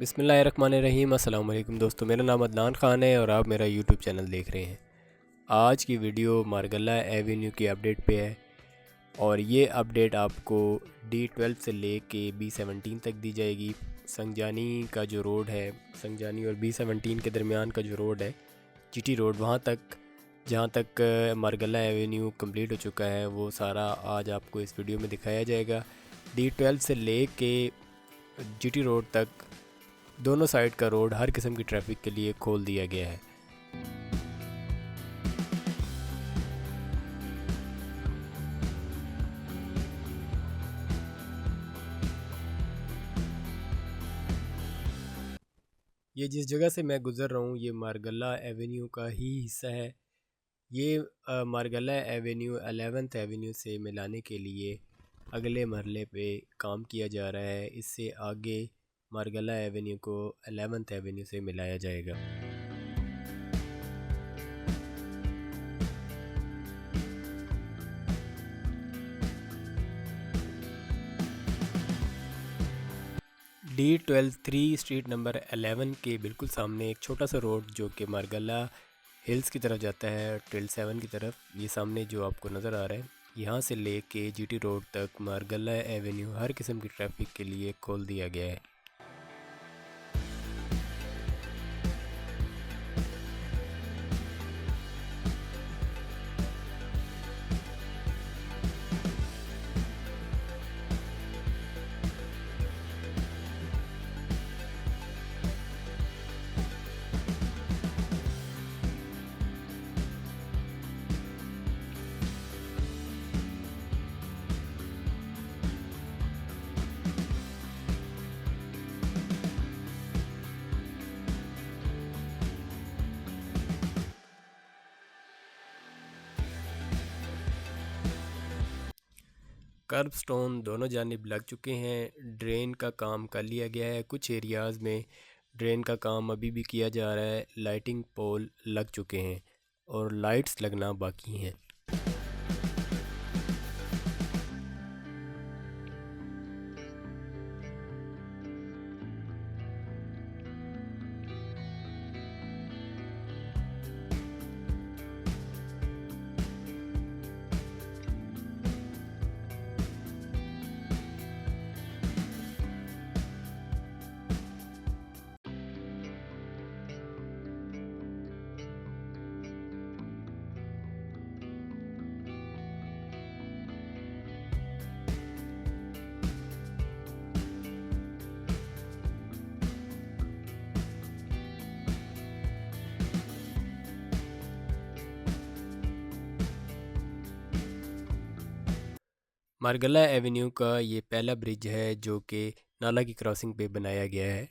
بسم اللہ الرحمن الرحیم، السلام علیکم دوستو، میرا نام عدنان خان ہے اور آپ میرا یوٹیوب چینل دیکھ رہے ہیں۔ آج کی ویڈیو مارگلہ ایوینیو کی اپڈیٹ پہ ہے اور یہ اپڈیٹ آپ کو ڈی ٹویلو سے لے کے بی سیونٹین تک دی جائے گی۔ سنگجانی کا جو روڈ ہے، سنگجانی اور بی سیونٹین کے درمیان کا جو روڈ ہے جی ٹی روڈ، وہاں تک، جہاں تک مارگلہ ایوینیو کمپلیٹ ہو چکا ہے، وہ سارا آج آپ کو اس ویڈیو میں دکھایا جائے گا۔ ڈی ٹویلو سے لے کے جی ٹی روڈ تک دونوں سائڈ کا روڈ ہر قسم کی ٹریفک کے لیے کھول دیا گیا ہے۔ یہ جس جگہ سے میں گزر رہا ہوں، یہ مارگلہ ایوینیو کا ہی حصہ ہے۔ یہ مارگلہ ایوینیو الیونتھ ایوینیو سے ملانے کے لیے اگلے مرحلے پہ کام کیا جا رہا ہے۔ اس سے آگے مارگلہ ایوینیو کو الیونتھ ایوینیو سے ملایا جائے گا۔ D twelve three street number eleven کے بالکل سامنے ایک چھوٹا سا روڈ جو کہ مارگلہ ہلز کی طرف جاتا ہے ٹویل سیون کی طرف۔ یہ سامنے جو آپ کو نظر آ رہا ہے، یہاں سے لے کے جی ٹی روڈ تک مارگلہ ایوینیو ہر قسم کی ٹریفک کے لیے کھول دیا گیا ہے۔ کرب سٹون دونوں جانب لگ چکے ہیں۔ ڈرین کا کام کر لیا گیا ہے۔ کچھ ایریاز میں ڈرین کا کام ابھی بھی کیا جا رہا ہے۔ لائٹنگ پول لگ چکے ہیں اور لائٹس لگنا باقی ہیں۔ مارگلہ ایونیو کا یہ پہلا برج ہے جو کہ نالا کی کراسنگ پہ بنایا گیا ہے۔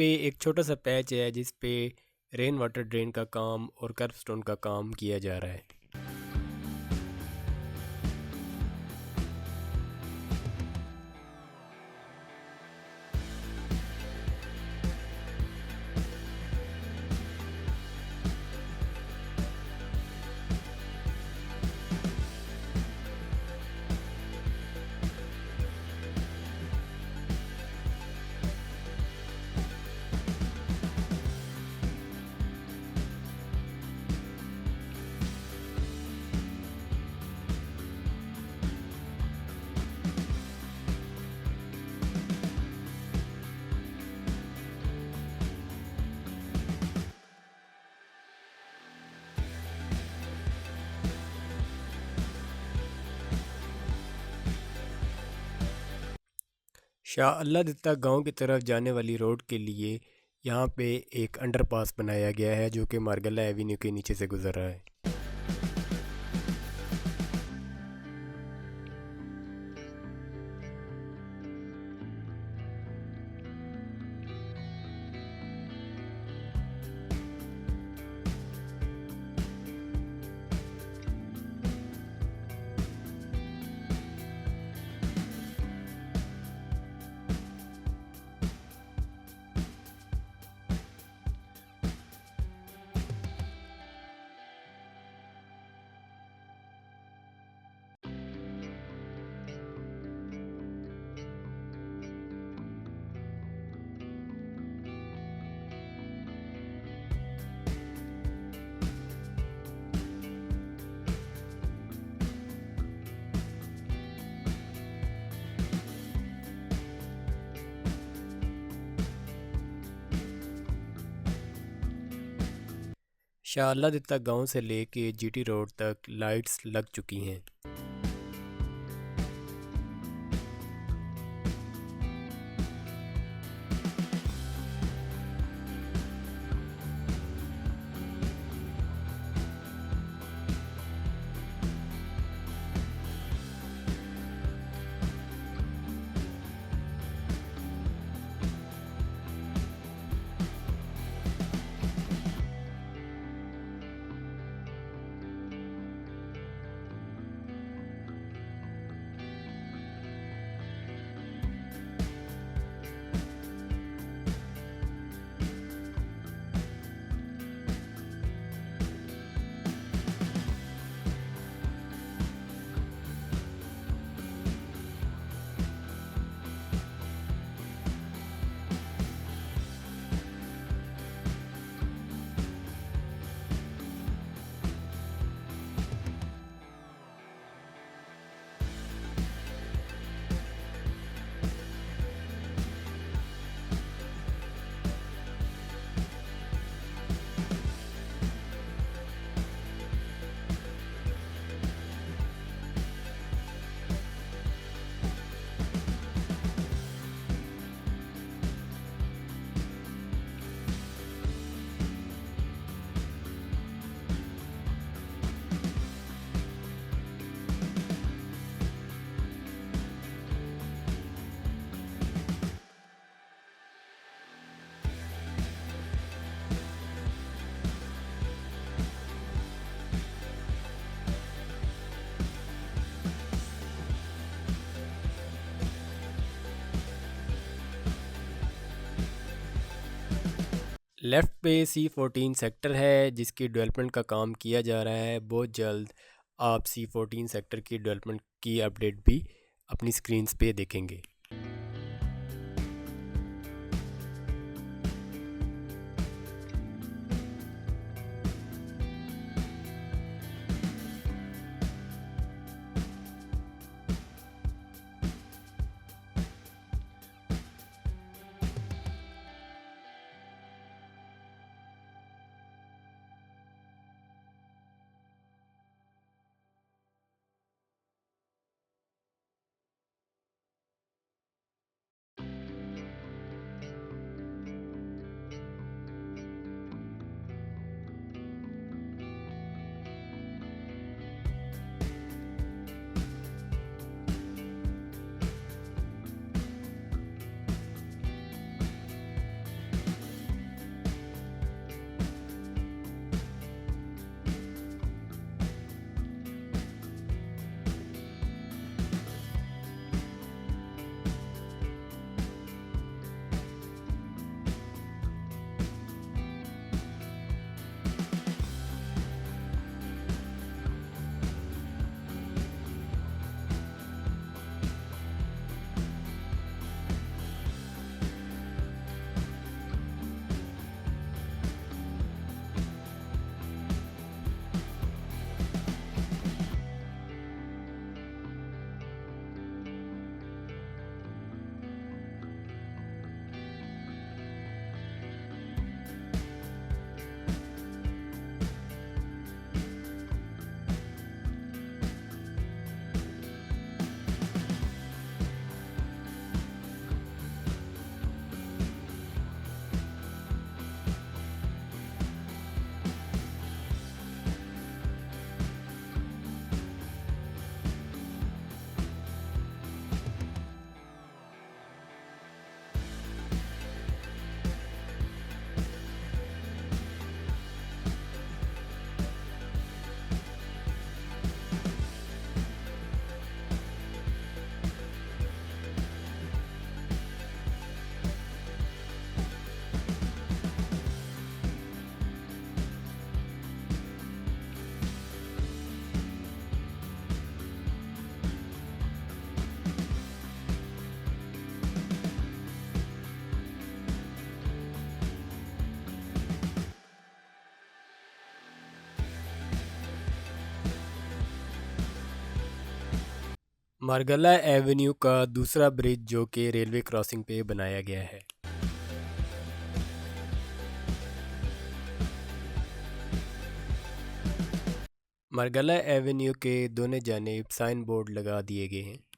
پہ ایک چھوٹا سا پیچ ہے جس پہ رین واٹر ڈرین کا کام اور کرپ سٹون کا کام کیا جا رہا ہے۔ شاہ اللہ دتہ گاؤں کی طرف جانے والی روڈ کے لیے یہاں پہ ایک انڈر پاس بنایا گیا ہے جو کہ مارگلہ ایوینیو کے نیچے سے گزر رہا ہے۔ شاہ اللہ دتہ گاؤں سے لے کے جی ٹی روڈ تک لائٹس لگ چکی ہیں۔ پہ سی فورٹین سیکٹر ہے، جس کی ڈیولپمنٹ کا کام کیا جا رہا ہے۔ بہت جلد آپ سی فورٹین سیکٹر کی ڈیولپمنٹ کی اپڈیٹ بھی اپنی سکرینز پہ دیکھیں گے۔ مارگلہ ایونیو کا دوسرا برج جو کہ ریلوے کراسنگ پہ بنایا گیا ہے۔ مرگلہ ایونیو کے دونوں جانب سائن بورڈ لگا دیے گئے ہیں۔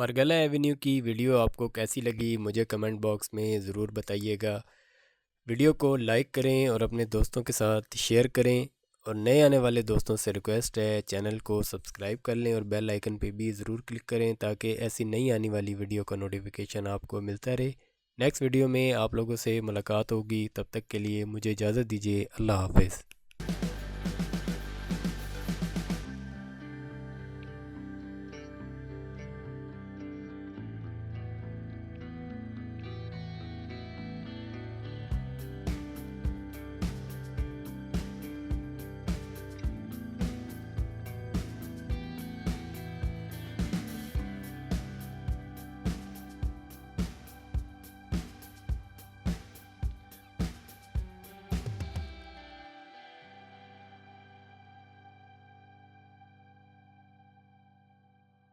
مرگلہ ایونیو کی ویڈیو آپ کو کیسی لگی مجھے کمنٹ باکس میں ضرور بتائیے گا۔ ویڈیو کو لائک کریں اور اپنے دوستوں کے ساتھ شیئر کریں اور نئے آنے والے دوستوں سے ریکویسٹ ہے چینل کو سبسکرائب کر لیں اور بیل آئیکن پہ بھی ضرور کلک کریں تاکہ ایسی نئی آنے والی ویڈیو کا نوٹیفیکیشن آپ کو ملتا رہے۔ نیکسٹ ویڈیو میں آپ لوگوں سے ملاقات ہوگی۔ تب تک کے لیے مجھے اجازت دیجیے۔ اللہ حافظ۔